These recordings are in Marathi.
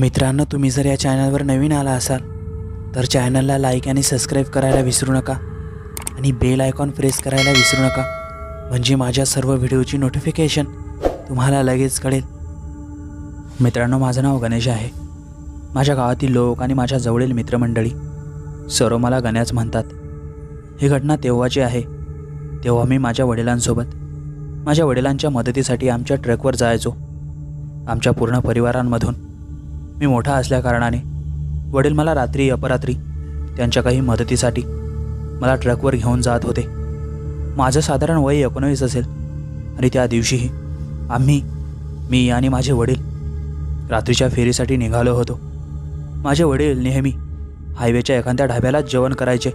मित्रांनो तुम्ही जर या चॅनलवर नवीन आला असाल तर चॅनलला लाईक आणि सबस्क्राईब करायला विसरू नका आणि बेल आयकॉन प्रेस करायला विसरू नका. म्हणजे माझ्या सर्व व्हिडिओची नोटिफिकेशन तुम्हाला लगेच कळेल. मित्रांनो माझं नाव गणेश आहे. माझ्या गावातील लोक आणि माझ्या जवळील मित्रमंडळी सर्व मला गण्याच म्हणतात ही घटना तेव्हाची आहे तेव्हा मी माझ्या वडिलांसोबत माझ्या वडिलांच्या मदतीसाठी आमच्या ट्रकवर जायचो आमच्या पूर्ण परिवारांमधून. मी मोठा असल्याकारणाने वडील मला रात्री अपरात्री त्यांच्या काही मदतीसाठी मला ट्रकवर घेऊन जात होते. माझं साधारण वय एकोणवीस असेल आणि त्या दिवशीही आम्ही मी आणि माझे वडील रात्रीच्या फेरीसाठी निघालो होतो. माझे वडील नेहमी हायवेच्या एखाद्या ढाब्यालाच जेवण करायचे.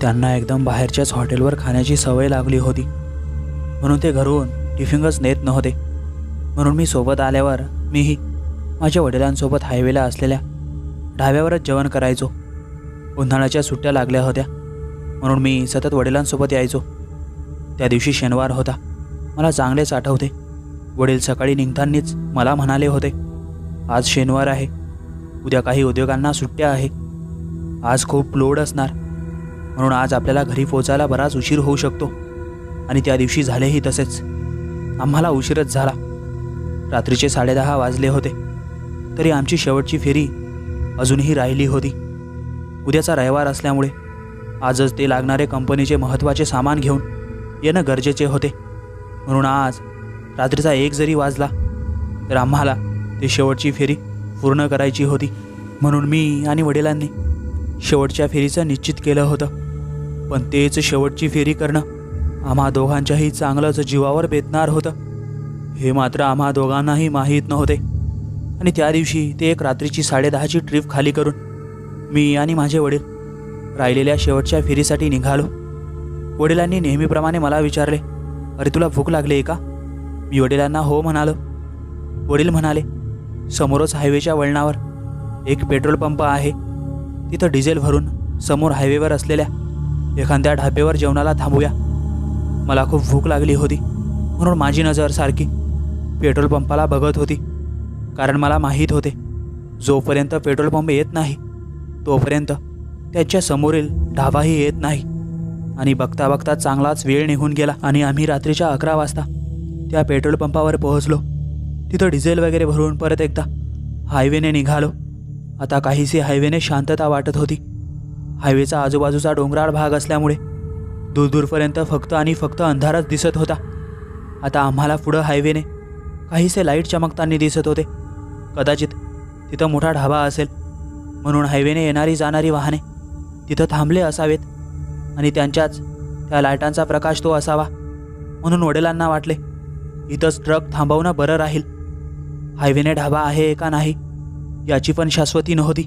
त्यांना एकदम बाहेरच्याच हॉटेलवर खाण्याची सवय लागली होती. म्हणून ते घरून टिफिनच नेत नव्हते. म्हणून मी सोबत आल्यावर मीही माझ्या वडिलांसोबत हायवेला असलेल्या ढाब्यावरच जेवण करायचो. उन्हाळ्याच्या सुट्ट्या लागल्या होत्या. म्हणून मी सतत वडिलांसोबत यायचो. त्या दिवशी शनिवार होता. मला चांगलेच आठवते. वडील सकाळी निघतानीच मला म्हणाले होते आज शनिवार आहे. उद्या काही उद्योगांना सुट्ट्या आहे. आज खूप लोड असणार. म्हणून आज आपल्याला घरी पोचायला बराच उशीर होऊ शकतो. आणि त्या दिवशी झालेही तसेच. आम्हाला उशीरच झाला. रात्रीचे साडेदहा वाजले होते. तरी आमची शेवटची फेरी अजूनही राहिली होती. उद्याचा रविवार असल्यामुळे आजच ते लागणारे कंपनीचे महत्त्वाचे सामान घेऊन येणं गरजेचे होते. म्हणून आज रात्रीचा एक जरी वाजला तर आम्हाला ती शेवटची फेरी पूर्ण करायची होती. म्हणून मी आणि वडिलांनी शेवटच्या फेरीचं निश्चित केलं होतं. पण तेच शेवटची फेरी करणं आम्हा दोघांच्याही चांगलंच जीवावर बेतणार होतं. हे मात्र आम्हा दोघांनाही माहीत नव्हते. आणि त्या दिवशी ते एक रात्रीची साडेदहाची ट्रिप खाली करून मी आणि माझे वडील राहिलेल्या शेवटच्या फेरीसाठी निघालो. वडिलांनी नेहमीप्रमाणे मला विचारले अरे तुला भूक लागली आहे का? मी वडिलांना हो म्हणालो. वडील म्हणाले समोरच हायवेच्या वळणावर एक पेट्रोल पंप आहे. तिथं डिझेल भरून समोर हायवेवर असलेल्या एखाद्या ढाब्यावर जेवणाला थांबूया. मला खूप भूक लागली होती म्हणून माझी नजर सारखी पेट्रोल पंपाला बघत होती. कारण मला माहीत होते. जोपर्यंत पेट्रोल पंप येत नाही तोपर्यंत त्याच्या समोरील ढाबाही येत नाही. आणि बघता बघता चांगलाच वेळ निघून गेला आणि आम्ही रात्रीच्या अकरा वाजता त्या पेट्रोल पंपावर पोहोचलो. तिथं डिझेल वगैरे भरून परत एकदा हायवेने निघालो. आता काहीसे हायवेने शांतता वाटत होती. हायवेचा आजूबाजूचा डोंगराळ भाग असल्यामुळे दूरदूरपर्यंत फक्त आणि फक्त अंधारच दिसत होता. आता आम्हाला पुढं हायवेने काहीसे लाइट चमकताना दिसत होते. कदाचित तिथं मोठा ढाबा असेल. म्हणून हायवेने येणारी जाणारी वाहने तिथं थांबले असावेत आणि त्यांच्याच त्या लाईटांचा प्रकाश तो असावा म्हणून वडिलांना वाटले इथंच ट्रक थांबवणं बरं राहील. हायवेने ढाबा आहे का नाही याची पण शाश्वती नव्हती.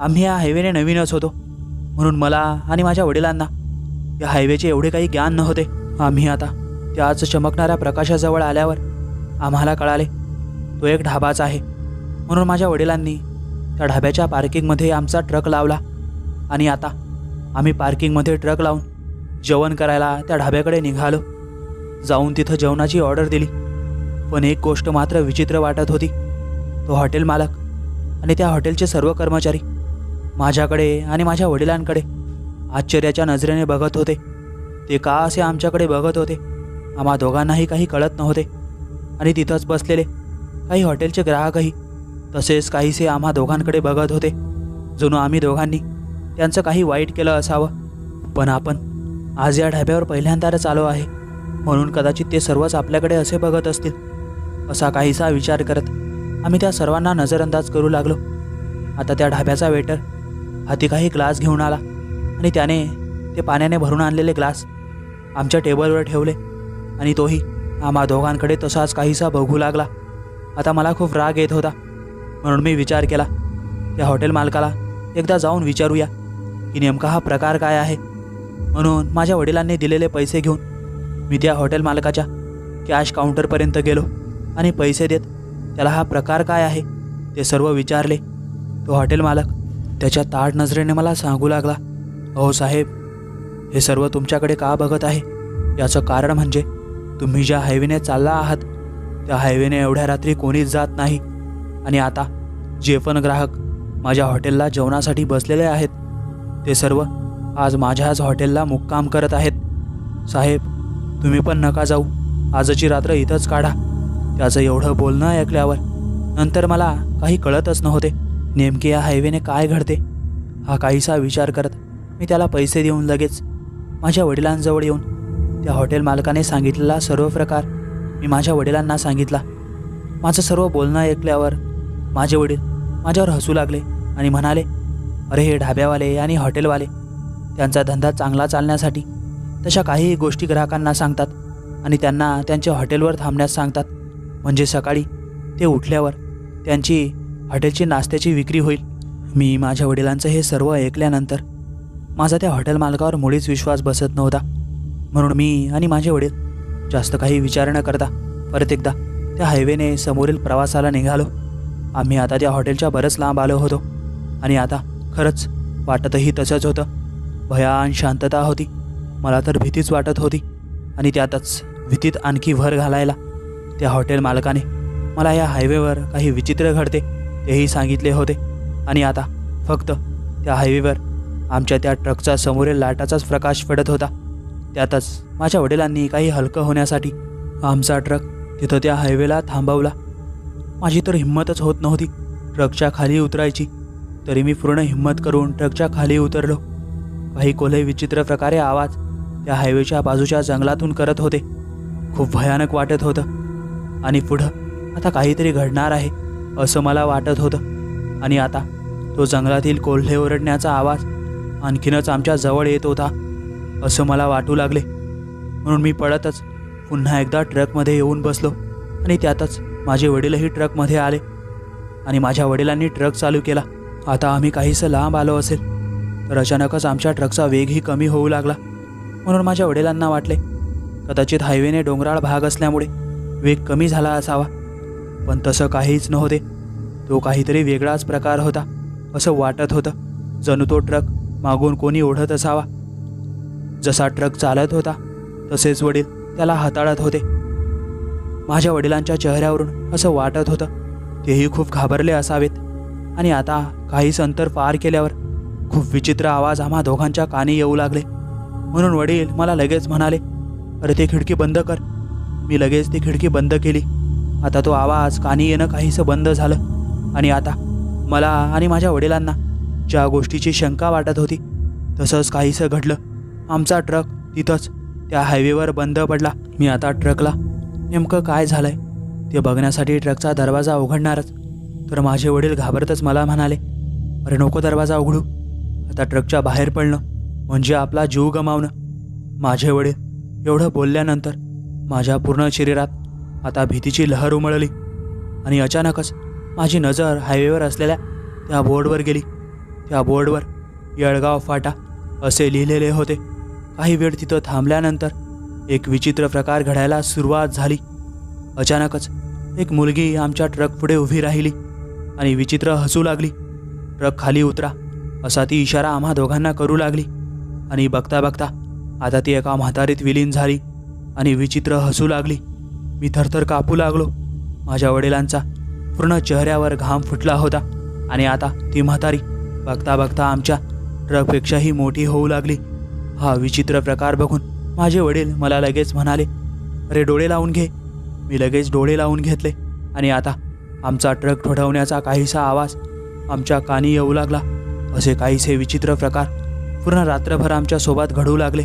आम्ही या हायवेने नवीनच होतो म्हणून मला आणि माझ्या वडिलांना या हायवेचे एवढे काही ज्ञान नव्हते. आम्ही आता त्याच चमकणाऱ्या प्रकाशाजवळ आल्यावर आम्हाला कळाले तो एक ढाबाच आहे. म्हणून माझ्या वडिलांनी त्या ढाब्याच्या पार्किंगमध्ये आमचा ट्रक लावला. आणि आता आम्ही पार्किंगमध्ये ट्रक लावून जेवण करायला त्या ढाब्याकडे निघालो. जाऊन तिथं जेवणाची ऑर्डर दिली. पण एक गोष्ट मात्र विचित्र वाटत होती. तो हॉटेल मालक आणि त्या हॉटेलचे सर्व कर्मचारी माझ्याकडे आणि माझ्या वडिलांकडे आश्चर्याच्या नजरेने बघत होते. ते का असे आमच्याकडे बघत होते? आम्हा दोघांनाही काही कळत नव्हते. आणि तिथंच बसलेले. काही हॉटेलचे ग्राहकही तसेच काहीसे आम्हा दोघांकडे बघत होते. जणू आम्ही दोघांनी त्यांचं काही वाईट केलं असावं. पण आपण आज या ढाब्यावर पहिल्यांदाच आलो आहे. म्हणून कदाचित ते सर्वच आपल्याकडे असे बघत असतील. असा काहीसा विचार करत आम्ही त्या सर्वांना नजरअंदाज करू लागलो. आता त्या ढाब्याचा वेटर हाती काही ग्लास घेऊन आला आणि त्याने ते पाण्याने भरून आणलेले ग्लास आमच्या टेबलवर ठेवले आणि तोही आम्हा दोघांकडे तसाच काहीसा बघू लागला. आता मला खूप राग येत होता. म्हणून मी विचार केला त्या हॉटेल मालकाला एकदा जाऊन विचारूया की नेमका हा प्रकार काय आहे? म्हणून माझ्या वडिलांनी दिलेले पैसे घेऊन मी त्या हॉटेल मालकाच्या कॅश काउंटरपर्यंत गेलो आणि पैसे देत त्याला हा प्रकार काय आहे ते सर्व विचारले. तो हॉटेल मालक त्याच्या ताट नजरेने मला सांगू लागला अहो साहेब हे सर्व तुमच्याकडे का बघत आहे? याचं कारण म्हणजे तुम्ही ज्या हायवेने चालला आहात त्या हायवेने एवढ्या रात्री कोणीच जात नाही. आणि आता जे पण ग्राहक माझ्या हॉटेलला जेवणासाठी बसलेले आहेत ते सर्व आज माझ्याच हॉटेलला मुक्काम करत आहेत. साहेब तुम्ही पण नका जाऊ. आजची रात्र इथंच काढा. त्याचं एवढं बोलणं ऐकल्यावर नंतर मला काही कळतच नव्हते नेमके या हायवेने काय घडते. हा काहीसा विचार करत मी त्याला पैसे देऊन लगेच माझ्या वडिलांजवळ येऊन त्या हॉटेल मालकाने सांगितलेला सर्व प्रकार मी माझ्या वडिलांना सांगितला. माझं सर्व बोलणं ऐकल्यावर माझे वडील माझ्यावर हसू लागले आणि म्हणाले अरे हे ढाब्यावाले आणि हॉटेलवाले त्यांचा धंदा चांगला चालण्यासाठी तशा काही गोष्टी ग्राहकांना सांगतात आणि त्यांना त्यांच्या हॉटेलवर थांबण्यास सांगतात. म्हणजे सकाळी ते उठल्यावर त्यांची हॉटेलची नाश्त्याची विक्री होईल. मी माझ्या वडिलांचं हे सर्व ऐकल्यानंतर माझा त्या हॉटेल मालकावर मुळीच विश्वास बसत नव्हता. म्हणून मी आणि माझे वडील जास्त काही विचार न करता परत एकदा त्या हायवेने समोरील प्रवासाला निघालो. आम्ही आता त्या हॉटेलच्या बरंच लांब आलो होतो आणि आता खरंच वाटतही तसंच होतं. भयान शांतता होती. मला तर भीतीच वाटत होती आणि त्यातच भीतीत आणखी भर घालायला त्या हॉटेल मालकाने मला या हायवेवर काही विचित्र घडते तेही सांगितले होते आणि आता फक्त त्या हायवेवर आमच्या त्या ट्रकचा समोरील लाटाचाच प्रकाश पडत होता. त्यातच माझ्या वडिलांनी काही हलकं होण्यासाठी आमचा ट्रक तिथं त्या हायवेला थांबवला. माझी तर हिंमतच होत नव्हती ट्रकच्या खाली उतरायची. तरी मी पूर्ण हिंमत करून ट्रकच्या खाली उतरलो. काही कोल्हे विचित्र प्रकारे आवाज त्या हायवेच्या बाजूच्या जंगलातून करत होते. खूप भयानक वाटत होतं. आणि पुढं आता काहीतरी घडणार आहे असं मला वाटत होतं. आणि आता तो जंगलातील कोल्हे ओरडण्याचा आवाज आणखीनच आमच्या जवळ येत होता. असं मला वाटू लागले. म्हणून मी पळतच पुन्हा एकदा ट्रकमध्ये येऊन बसलो आणि त्यातच माझे वडीलही ट्रकमध्ये आले आणि माझ्या वडिलांनी ट्रक चालू केला. आता आम्ही काहीसं लांब आलो असेल तर अचानकच आमच्या ट्रकचा वेगही कमी होऊ लागला. म्हणून माझ्या वडिलांना वाटले कदाचित हायवेने डोंगराळ भाग असल्यामुळे वेग कमी झाला असावा. पण तसं काहीच नव्हते. तो काहीतरी वेगळाच प्रकार होता असं वाटत होतं जणू तो ट्रक मागून कोणी ओढत असावा. जसा ट्रक चालत होता तसेच वडील त्याला हाताळत होते. माझ्या वडिलांच्या चेहऱ्यावरून असं वाटत होतं तेही खूप घाबरले असावेत. आणि आता काहीच अंतर पार केल्यावर खूप विचित्र आवाज आम्हा दोघांच्या कानी येऊ लागले. म्हणून वडील मला लगेच म्हणाले अरे ते खिडकी बंद कर. मी लगेच ती खिडकी बंद केली. आता तो आवाज कानी येणं काहीसं बंद झालं. आणि आता मला आणि माझ्या वडिलांना ज्या गोष्टीची शंका वाटत होती तसंच काहीसं घडलं. आमचा ट्रक तिथंच त्या हायवेवर बंद पडला. मी आता ट्रकला. नेमकं काय झालंय? ते बघण्यासाठी ट्रकचा दरवाजा उघडणारच. तर माझे वडील घाबरतच मला म्हणाले अरे नको दरवाजा उघडू. आता ट्रकच्या बाहेर पडणं म्हणजे आपला जीव गमावणं. माझे वडील एवढं बोलल्यानंतर माझ्या पूर्ण शरीरात आता भीतीची लहर उमळली आणि अचानकच माझी नजर हायवेवर असलेल्या त्या बोर्डवर गेली. त्या बोर्डवर येळगाव फाटा असे लिहिलेले होते. काही वेळ तिथं थांबल्यानंतर एक विचित्र प्रकार घडायला सुरुवात झाली. अचानकच एक मुलगी आमच्या ट्रक पुढे उभी राहिली आणि विचित्र हसू लागली. ट्रक खाली उतरा असा ती इशारा आम्हा दोघांना करू लागली आणि बघता बघता आता ती एका म्हातारीत विलीन झाली आणि विचित्र हसू लागली. मी थरथर कापू लागलो. माझ्या वडिलांचा पूर्ण चेहऱ्यावर घाम फुटला होता आणि आता ती म्हातारी बघता बघता आमच्या ट्रकपेक्षाही मोठी होऊ लागली. हा विचित्र प्रकार बघून माझे वडील मला लगेच म्हणाले अरे डोळे लावून घे. मी लगेच डोळे लावून घेतले आणि आता आमचा ट्रक ठोठवण्याचा काहीसा आवाज आमच्या कानी येऊ लागला. असे काहीसे विचित्र प्रकार पूर्ण रात्रभर आमच्यासोबत घडू लागले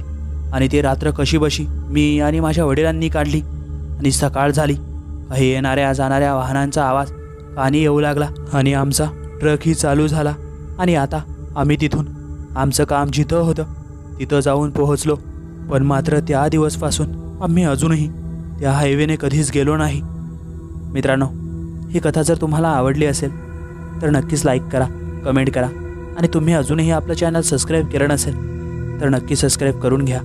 आणि ते रात्र कशी बशी मी आणि माझ्या वडिलांनी काढली आणि सकाळ झाली. काही येणाऱ्या जाणाऱ्या वाहनांचा आवाज कानी येऊ लागला आणि आमचा ट्रकही चालू झाला आणि आता आम्ही तिथून आमचं काम जिथं होतं तिथं जाऊन पोहोचलो. पण मात्र त्या दिवसपासून आम्ही अजूनही त्या हायवेने कधीच गेलो नाही. मित्रांनो ही कथा जर तुम्हाला आवडली असेल तर नक्कीच लाईक करा कमेंट करा. आणि तुम्ही अजूनही आपलं चॅनल सबस्क्राईब केलं नसेल तर नक्की सबस्क्राईब करून घ्या.